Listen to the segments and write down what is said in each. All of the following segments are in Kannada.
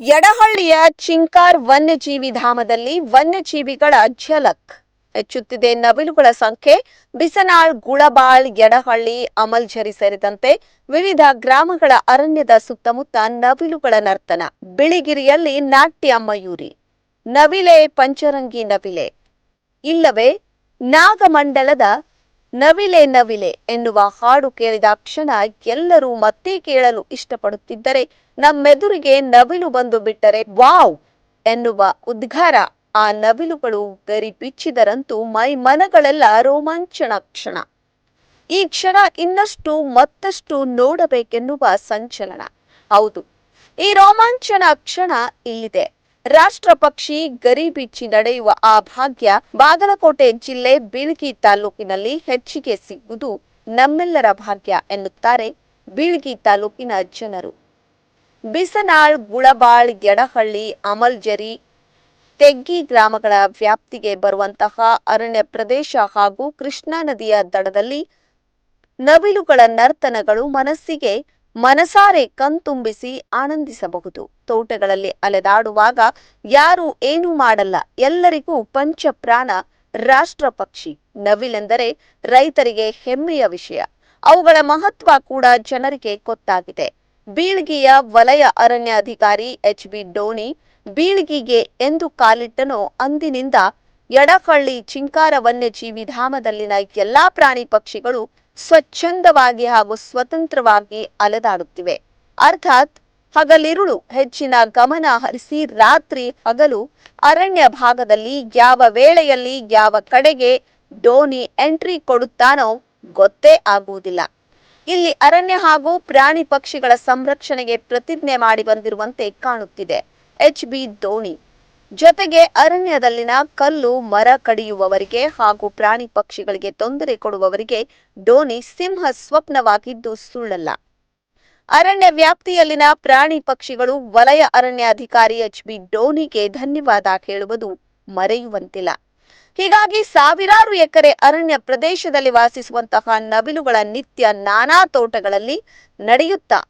ಯಡಹಳ್ಳಿಯ ಚಿಂಕಾರ್ ವನ್ಯಜೀವಿ ಧಾಮದಲ್ಲಿ ವನ್ಯಜೀವಿಗಳ ಝಲಕ್. ಹೆಚ್ಚುತ್ತಿದೆ ನವಿಲುಗಳ ಸಂಖ್ಯೆ. ಬಿಸನಾಳ್, ಗುಳಬಾಳ್ ಯಡಹಳ್ಳಿ ಅಮಲ್ಝರಿ ಸೇರಿದಂತೆ ವಿವಿಧ ಗ್ರಾಮಗಳ ಅರಣ್ಯದ ಸುತ್ತಮುತ್ತ ನವಿಲುಗಳ ನರ್ತನ. ಬಿಳಿಗಿರಿಯಲ್ಲಿ ನಾಟ್ಯ ಮಯೂರಿ. ನವಿಲೆ, ಪಂಚರಂಗಿ ನವಿಲೆ. ಇಲ್ಲವೇ, ನಾಗಮಂಡಲದ ನವಿಲೆ ನವಿಲೆ ಎನ್ನುವ ಹಾಡು ಕೇಳಿದ ಕ್ಷಣ ಎಲ್ಲರೂ ಮತ್ತೆ ಕೇಳಲು ಇಷ್ಟಪಡುತ್ತಿದ್ದರೆ ನಮ್ಮೆದುರಿಗೆ ನವಿಲು ಬಂದು ಬಿಟ್ಟರೆ ವಾವ್ ಎನ್ನುವ ಉದ್ಗಾರ ಆ ನವಿಲುಗಳು ಗರಿ ಬಿಚ್ಚಿದರಂತೂ ಮೈ ಮನಗಳೆಲ್ಲ ರೋಮಾಂಚನ ಕ್ಷಣ. ಈ ಕ್ಷಣ ಇನ್ನಷ್ಟು ಮತ್ತಷ್ಟು ನೋಡಬೇಕೆನ್ನುವ ಸಂಚಲನ. ಹೌದು, ಈ ರೋಮಾಂಚನ ಕ್ಷಣ ಇಲ್ಲಿದೆ. ರಾಷ್ಟ್ರ ಪಕ್ಷಿ ಗರಿಬಿಚ್ಚಿ ನಡೆಯುವ ಆ ಭಾಗ್ಯ ಬಾಗಲಕೋಟೆ ಜಿಲ್ಲೆ ಬೀಳ್ಗಿ ತಾಲೂಕಿನಲ್ಲಿ ಹೆಚ್ಚಿಗೆ ಸಿಗುವುದು ನಮ್ಮೆಲ್ಲರ ಭಾಗ್ಯ ಎನ್ನುತ್ತಾರೆ ಬೀಳ್ಗಿ ತಾಲೂಕಿನ ಜನರು. ಬಿಸನಾಳ್, ಗುಳಬಾಳ್, ಯಡಹಳ್ಳಿ, ಅಮಲ್ಜರಿ, ತೆಗ್ಗಿ ಗ್ರಾಮಗಳ ವ್ಯಾಪ್ತಿಗೆ ಬರುವಂತಹ ಅರಣ್ಯ ಪ್ರದೇಶ ಹಾಗೂ ಕೃಷ್ಣಾ ನದಿಯ ದಡದಲ್ಲಿ ನವಿಲುಗಳ ನರ್ತನಗಳು ಮನಸ್ಸಿಗೆ ಮನಸಾರೆ ಕಣ್ತುಂಬಿಸಿ ಆನಂದಿಸಬಹುದು. ತೋಟಗಳಲ್ಲಿ ಅಲೆದಾಡುವಾಗ ಯಾರು ಏನು ಮಾಡಲ್ಲ. ಎಲ್ಲರಿಗೂ ಪಂಚಪ್ರಾಣ, ರಾಷ್ಟ್ರ ಪಕ್ಷಿ. ನವಿಲೆಂದರೆ ರೈತರಿಗೆ ಹೆಮ್ಮೆಯ ವಿಷಯ. ಅವುಗಳ ಮಹತ್ವ ಕೂಡ ಜನರಿಗೆ ಗೊತ್ತಾಗಿದೆ. ಬೀಳ್ಗಿಯ ವಲಯ ಅರಣ್ಯ ಅಧಿಕಾರಿ ಎಚ್ ಬಿ ಡೋಣಿ ಬೀಳ್ಗಿಗೆ ಎಂದು ಕಾಲಿಟ್ಟನೋ ಅಂದಿನಿಂದ ಎಡಹಳ್ಳಿ ಚಿಂಕಾರ ವನ್ಯಜೀವಿ ಧಾಮದಲ್ಲಿನ ಎಲ್ಲಾ ಪ್ರಾಣಿ ಪಕ್ಷಿಗಳು ಸ್ವಚ್ಛಂದವಾಗಿ ಹಾಗೂ ಸ್ವತಂತ್ರವಾಗಿ ಅಲೆದಾಡುತ್ತಿವೆ. ಅರ್ಥಾತ್ ಹಗಲಿರುಳು ಹೆಚ್ಚಿನ ಗಮನ ಹರಿಸಿ ರಾತ್ರಿ ಹಗಲು ಅರಣ್ಯ ಭಾಗದಲ್ಲಿ ಯಾವ ವೇಳೆಯಲ್ಲಿ ಯಾವ ಕಡೆಗೆ ಡೋನಿ ಎಂಟ್ರಿ ಕೊಡುತ್ತಾನೋ ಗೊತ್ತೇ ಆಗುವುದಿಲ್ಲ. ಇಲ್ಲಿ ಅರಣ್ಯ ಹಾಗೂ ಪ್ರಾಣಿ ಪಕ್ಷಿಗಳ ಸಂರಕ್ಷಣೆಗೆ ಪ್ರತಿಜ್ಞೆ ಮಾಡಿ ಬಂದಿರುವಂತೆ ಕಾಣುತ್ತಿದೆ. ಎಚ್ ಬಿ ಧೋನಿ ಜೊತೆಗೆ ಅರಣ್ಯದಲ್ಲಿನ ಕಲ್ಲು, ಮರ ಕಡಿಯುವವರಿಗೆ ಹಾಗೂ ಪ್ರಾಣಿ ಪಕ್ಷಿಗಳಿಗೆ ತೊಂದರೆ ಕೊಡುವವರಿಗೆ ಡೋನಿ ಸಿಂಹ ಸ್ವಪ್ನವಾಗಿದ್ದು ಸುಳ್ಳಲ್ಲ. ಅರಣ್ಯ ವ್ಯಾಪ್ತಿಯಲ್ಲಿನ ಪ್ರಾಣಿ ಪಕ್ಷಿಗಳು ವಲಯ ಅರಣ್ಯಾಧಿಕಾರಿ ಎಚ್ ಬಿ ಡೋನಿಗೆ ಧನ್ಯವಾದ ಹೇಳುವುದು ಮರೆಯುವಂತಿಲ್ಲ. ಹೀಗಾಗಿ ಸಾವಿರಾರು ಎಕರೆ ಅರಣ್ಯ ಪ್ರದೇಶದಲ್ಲಿ ವಾಸಿಸುವಂತಹ ನವಿಲುಗಳ ನಿತ್ಯ ನಾನಾ ತೋಟಗಳಲ್ಲಿ ನಡೆಯುತ್ತಾ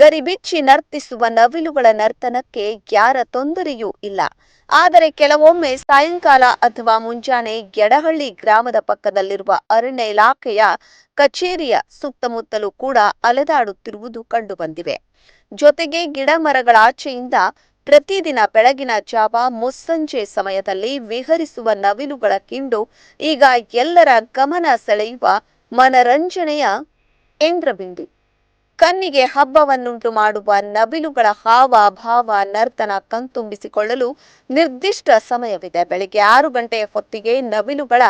ಗರಿಬಿಚ್ಚಿ ನರ್ತಿಸುವ ನವಿಲುಗಳ ನರ್ತನಕ್ಕೆ ಯಾರ ತೊಂದರೆಯೂ ಇಲ್ಲ. ಆದರೆ ಕೆಲವೊಮ್ಮೆ ಸಾಯಂಕಾಲ ಅಥವಾ ಮುಂಜಾನೆ ಎಡಹಳ್ಳಿ ಗ್ರಾಮದ ಪಕ್ಕದಲ್ಲಿರುವ ಅರಣ್ಯ ಇಲಾಖೆಯ ಕಚೇರಿಯ ಸುತ್ತಮುತ್ತಲೂ ಕೂಡ ಅಲೆದಾಡುತ್ತಿರುವುದು ಕಂಡುಬಂದಿವೆ. ಜೊತೆಗೆ ಗಿಡ ಮರಗಳಾಚೆಯಿಂದ ಪ್ರತಿದಿನ ಬೆಳಗಿನ ಜಾವ ಮುಸ್ಸಂಜೆ ಸಮಯದಲ್ಲಿ ವಿಹರಿಸುವ ನವಿಲುಗಳ ಕಿಂಡು ಈಗ ಎಲ್ಲರ ಗಮನ ಸೆಳೆಯುವ ಮನರಂಜನೆಯ ಕೇಂದ್ರಬಿಂದು ಕಣ್ಣಿಗೆ ಹಬ್ಬವನ್ನುಂಟು ಮಾಡುವ ನವಿಲುಗಳ ಹಾವ ಭಾವ ನರ್ತನ ಕಣ್ತುಂಬಿಸಿಕೊಳ್ಳಲು ನಿರ್ದಿಷ್ಟ ಸಮಯವಿದೆ. ಬೆಳಿಗ್ಗೆ ಆರು ಗಂಟೆಯ ಹೊತ್ತಿಗೆ ನವಿಲುಗಳ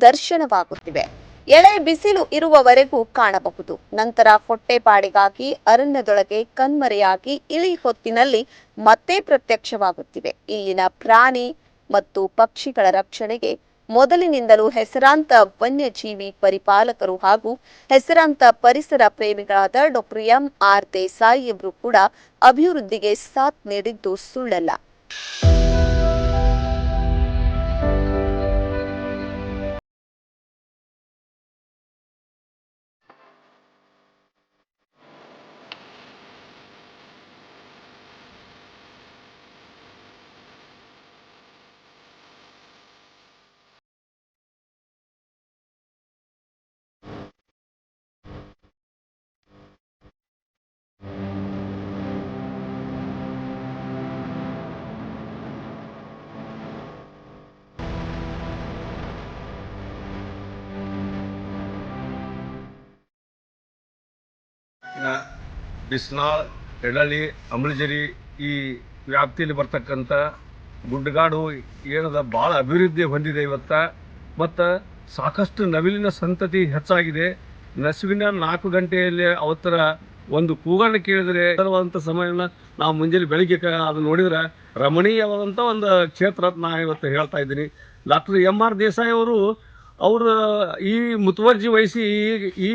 ದರ್ಶನವಾಗುತ್ತಿವೆ. ಎಳೆ ಬಿಸಿಲು ಇರುವವರೆಗೂ ಕಾಣಬಹುದು. ನಂತರ ಹೊಟ್ಟೆಪಾಡಿಗಾಗಿ, ಅರಣ್ಯದೊಳಗೆ ಕಣ್ಮರೆಯಾಗಿ, ಇಳಿ ಹೊತ್ತಿನಲ್ಲಿ ಮತ್ತೆ ಪ್ರತ್ಯಕ್ಷವಾಗುತ್ತಿವೆ. ಇಲ್ಲಿನ ಪ್ರಾಣಿ ಮತ್ತು ಪಕ್ಷಿಗಳ ರಕ್ಷಣೆಗೆ ಮೊದಲಿನಿಂದಲೂ ಹೆಸರಾಂತ ವನ್ಯಜೀವಿ ಪರಿಪಾಲಕರು ಹಾಗೂ ಹೆಸರಾಂತ ಪರಿಸರ ಪ್ರೇಮಿಗಳಾದ ಡಾಕ್ಟರ್ ಎಂ ಆರ್ ದೇಸಾಯಿ ಇವರು ಕೂಡ ಅಭಿವೃದ್ಧಿಗೆ ಸಾಥ್ ನೀಡಿದ್ದು ಸುಳ್ಳಲ್ಲ. ಬಿಸ್ನಾಳ್ ಎಡಳಿ ಅಮೃಜರಿ ಈ ವ್ಯಾಪ್ತಿಯಲ್ಲಿ ಬರ್ತಕ್ಕಂಥ ಗುಡ್ಡಗಾಡು ಏನದ ಭಾಳ ಅಭಿವೃದ್ಧಿ ಹೊಂದಿದೆ ಇವತ್ತು. ಮತ್ತು ಸಾಕಷ್ಟು ನವಿಲಿನ ಸಂತತಿ ಹೆಚ್ಚಾಗಿದೆ. ನಸುವಿನ ನಾಲ್ಕು ಗಂಟೆಯಲ್ಲಿ ಅವತ್ತರ ಒಂದು ಕೂಗನ್ನು ಕೇಳಿದರೆ ಅದರವಾದಂಥ ಸಮಯನ ನಾವು ಮುಂಜಾನೆ ಬೆಳಿಗ್ಗೆ ಅದು ನೋಡಿದ್ರೆ ರಮಣೀಯವಾದಂಥ ಒಂದು ಕ್ಷೇತ್ರ ನಾ ಇವತ್ತು ಹೇಳ್ತಾ ಇದ್ದೀನಿ. ಡಾಕ್ಟರ್ ಎಂ ಆರ್ ದೇಸಾಯಿ ಅವರು ಅವರ ಈ ಮುತುವರ್ಜಿ ವಹಿಸಿ ಈ ಈ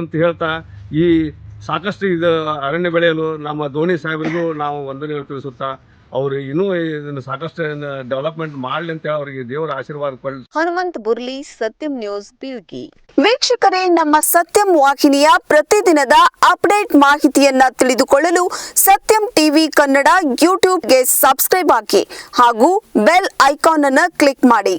ಅಂತ ಹೇಳ್ತಾ ಈ ಸಾಕಷ್ಟು ಇದು ಅರಣ್ಯ ಬೆಳೆಯಲು ನಮ್ಮ ಧೋನಿ ಸಾಹೇಬರಿಗೂ ನಾವು ವಂದನೆಗಳು ತಿಳಿಸುತ್ತಾ ಅವರು ಇನ್ನೂ ಇದನ್ನು ಸಾಕಷ್ಟು ಡೆವಲಪ್ಮೆಂಟ್ ಮಾಡಲಿ ಅಂತ ಅವರಿಗೆ ದೇವರ ಆಶೀರ್ವಾದ ಪಡಲಿ ಹನುಮಂತ್ ಬುರ್ಲಿ ಸತ್ಯಂ ನ್ಯೂಸ್ ಬಿಲ್ಗಿ ವೀಕ್ಷಕರೇ ನಮ್ಮ ಸತ್ಯಂ ವಾಹಿನಿಯ ಪ್ರತಿದಿನದ ಅಪ್ಡೇಟ್ ಮಾಹಿತಿಯನ್ನ ತಿಳಿದುಕೊಳ್ಳಲು ಸತ್ಯಂ ಟಿವಿ ಕನ್ನಡ ಯೂಟ್ಯೂಬ್ಗೆ ಸಬ್ಸ್ಕ್ರೈಬ್ ಹಾಕಿ ಹಾಗೂ ಬೆಲ್ ಐಕಾನ್ ಅನ್ನು ಕ್ಲಿಕ್ ಮಾಡಿ.